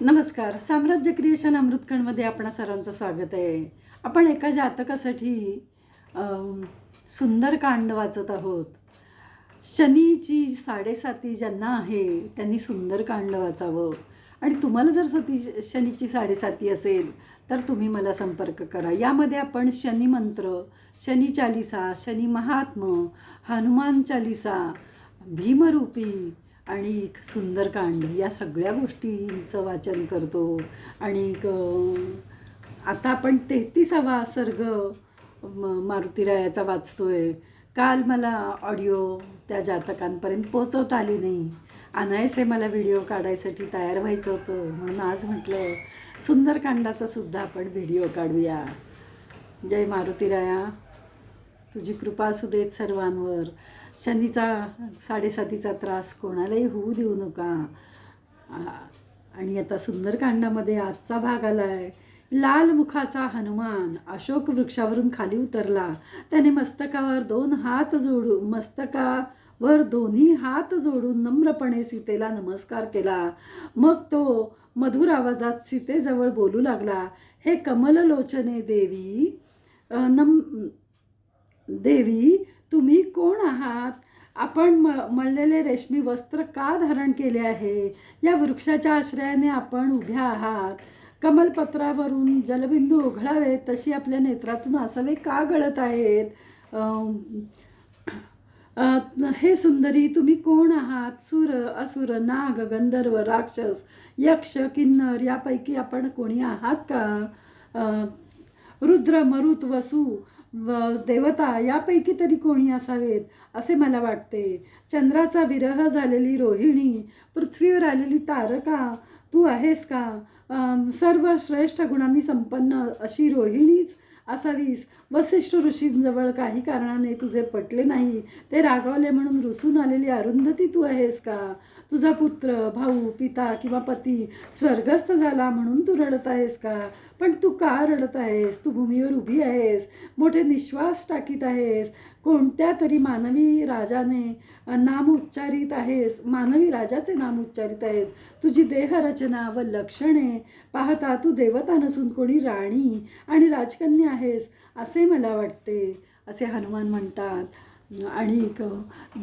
नमस्कार. साम्राज्य क्रिएशन अमृतखंडमध्ये आपणा सर्वांचं स्वागत आहे. आपण एका जातकासाठी सुंदरकांड सुंदर कांड वाचत आहोत. शनीची साडेसाती ज्यांना आहे त्यांनी सुंदर कांड वाचावं. आणि तुम्हाला जर सती शनीची साडेसाती असेल तर तुम्ही मला संपर्क करा. यामध्ये आपण शनी मंत्र शनी चालिसा शनी महात्म हनुमान चालिसा भीमरूपी आणि एक सुंदरकांड या सगळ्या गोष्टींचं वाचन करतो. आणि आता आपण तेहतीसावा सर्ग म- मारुतीरायाचा वाचतोय. काल मला ऑडिओ त्या जातकांपर्यंत पोचवता आली नाही. अनायसे मला व्हिडिओ काढायसाठी तयार व्हायचं होतं. म्हणून आज म्हटलं सुंदरकांडाचा सुद्धा आपण व्हिडिओ काढूया. जय मारुतीराया. तुझी कृपा असू देत सर्वांवर. शनीचा साडेसातीचा त्रास कोणालाही होऊ देऊ नका. आणि आता सुंदरकांडामध्ये आजचा भाग आला आहे लाल मुखाचा हनुमान अशोक वृक्षावरून खाली उतरला. त्याने मस्तकावर दोन हात जोडून मस्तकावर दोन्ही हात जोडून नम्रपणे सीतेला नमस्कार केला. मग तो मधुर आवाजात सीतेजवळ बोलू लागला हे कमललोचने देवी नम देवी तुम्ही कोण आहात? आपण म मळलेले रेशमी वस्त्र का धारण केले आहे? या वृक्षाच्या आश्रयाने आपण उभ्या आहात. कमलपत्रावरून जलबिंदू उघडावे तशी आपल्या नेत्रातून असावे का गळत आहेत? हे सुंदरी तुम्ही कोण आहात? सुर असुर नाग गंधर्व राक्षस यक्ष किन्नर यापैकी आपण कोणी आहात का? रुद्र मरुत वसू देवता यापैकी तरी कोणी असावेत असे मला वाटते. चंद्राचा विरह झालेली रोहिणी पृथ्वीवर आलेली तारका तू आहेस का? सर्व श्रेष्ठ गुणांनी संपन्न अशी रोहिणीच असावीस. वसिष्ठ ऋषींजवळ काही कारणाने तुझे पटले नाही. ते रागावले म्हणून रुसून आलेली अरुंधती तू आहेस का? तुझा पुत्र भाऊ पिता किंवा पती स्वर्गस्थ झाला म्हणून तू रडत आहेस का? पण तू का रडत आहेस? तू भूमीवर उभी आहेस. मोठे निश्वास टाकीत आहेस. कोणत्या तरी मानवी राजाने नाम उच्चारित आहेस? मानवी राजाचे नाम उच्चारित आहेस. तुझी देहरचना व लक्षणे पाहता तू देवता नसून कोणी राणी आणि राजकन्या आहेस असे मला वाटते असे हनुमान म्हणतात. आणि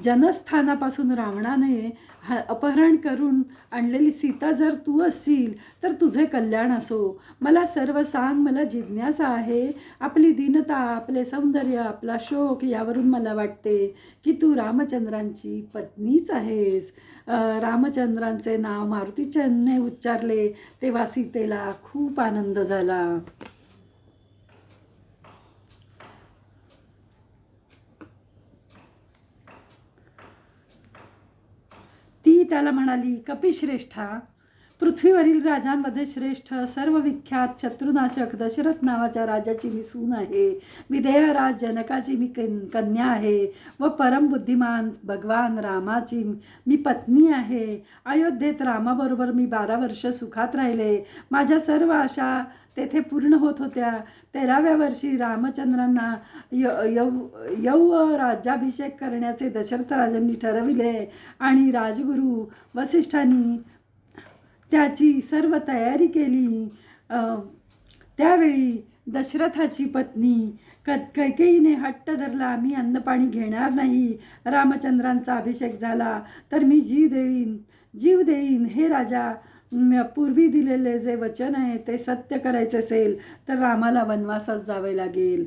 जनस्थानापासून रावणाने ह अपहरण करून आणलेली सीता जर तू असशील तर तुझे कल्याण असो. मला सर्व सांग मला जिज्ञासा आहे. आपली दीनता आपले सौंदर्य आपला शोक यावरून मला वाटते की तू रामचंद्रांची पत्नीच आहेस. रामचंद्रांचे नाव मारुतीचंदने उच्चारले तेव्हा सीतेला खूप आनंद झाला ती त्याला म्हणाली कपिश्रेष्ठा पृथ्वीवरील राजांमध्ये श्रेष्ठ सर्व विख्यात शत्रुनाशक दशरथ नावाच्या राजाची मी सून आहे. विदेहराज जनकाची मी कन कन्या आहे व परमबुद्धिमान भगवान रामाची मी पत्नी आहे. अयोध्येत रामाबरोबर मी बारा वर्ष सुखात राहिले. माझ्या सर्व आशा तेथे पूर्ण होत होत्या. तेराव्या वर्षी रामचंद्रांना य यव यव राज्याभिषेक करण्याचे दशरथ राजांनी ठरविले आणि राजगुरू वसिष्ठांनी त्याची सर्व तयारी केली. त्यावेळी दशरथाची पत्नी क कैकेयीने हट्ट धरला मी अन्नपाणी घेणार नाही. रामचंद्रांचा अभिषेक झाला तर मी जीव देईन. जीव देईन. हे राजा पूर्वी दिलेले जे वचन आहे ते सत्य करायचे असेल तर रामाला वनवासात जावे लागेल.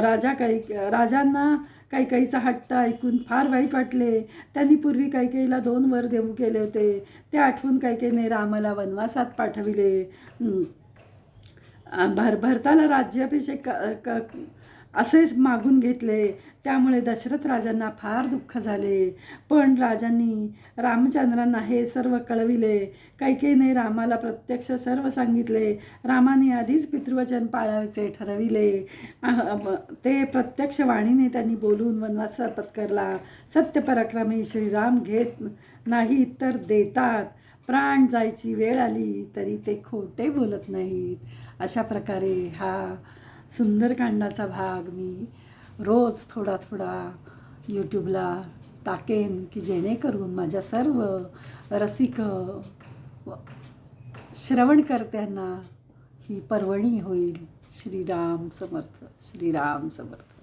राजा काही राजांना कैकेयीचा हट्ट ऐकून फार वाईट वाटले. त्यांनी पूर्वी कैकेयीला दोन वर देऊ केले होते. ते आठवून कैकेयीने रामाला वनवासात पाठविले. भर भरताला राज्याभिषेक क- असेच मागून घेतले. त्यामुळे दशरथ राजांना फार दुःख झाले. पण राजांनी रामचंद्रांना हे सर्व कळविले. कैकेने रामाला प्रत्यक्ष सर्व सांगितले. रामाने आधीच पितृवचन पाळायचे ठरविले. ते प्रत्यक्ष वाणीने त्यांनी बोलून वनवास पत्करला. सत्यपराक्रमी श्रीराम घेत नाहीत तर देतात. प्राण जायची वेळ आली तरी ते खोटे बोलत नाहीत. अशा प्रकारे हा सुंदरकांडाचा भाग मी रोज थोडा थोडा यूट्यूबला टाकेन की जेणेकरून माझ्या सर्व रसिक व- श्रवणकर्त्यांना ही पर्वणी होईल. श्रीराम समर्थ श्रीराम समर्थ.